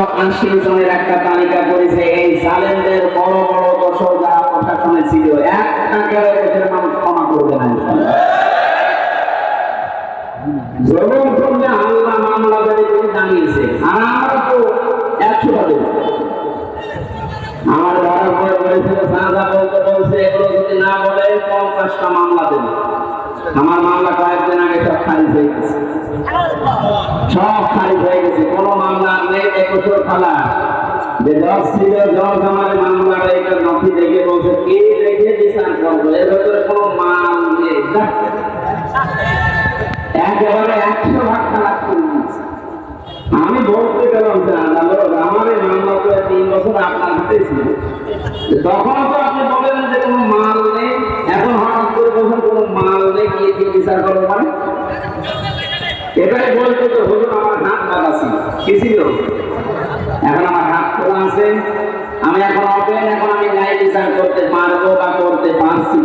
আশি একটা তালিকা করেছে, এই জালেমদের বড় বড় দশর যারা প্রশাসনে ছিল কেউ দেশের মানুষ ক্ষমা করবে না। আমার মামলা কয়েকদিন আগে সব খারিজ হয়ে গেছে। সব খারিজ হয়ে গেছে, কোনো খালা। যে ছিল নথি দেখে বলছে, কে এর ভেতরে কোনো মাল নেই। একেবারে একশো ভাগ আমি বলতে গেলাম, যে আদালত আমার এই মামলা তো তিন বছর আপনার হাতে ছিল। তখন তো আপনি বলেন যে কোনো মাল নেই। এখন হঠাৎ করে বলছেন, কোনো মাল নেই, কি কি বিচার করব মানে? এটাই বলতে তো হলো আমার হাত বাঁধা কি ছিল? আমি এখন ওপেন এখন আমি ন্যায় বিচার করতে পারব বা করতে পারছি।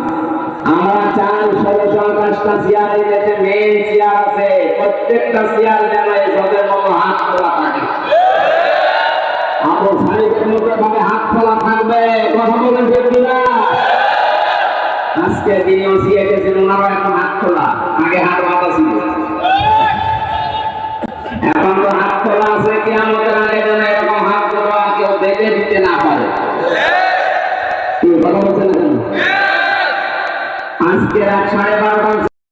আমরা চাই ষোলো সন্ত্রাসটা চেয়ার এই দেশে মেন চেয়ার আছে, প্রত্যেকটা চেয়ার যেন এই জলের মতো হাত খোলা থাকে। আমার মতো ভাবে হাত খোলা থাকবে, কথা বলেন আজকে যিনি ওসি এসেছেন ওনারও এখন হাত খোলা। পেতে না পারে। হ্যাঁ। হ্যাঁ। আজকে রাত সাড়ে বারোটা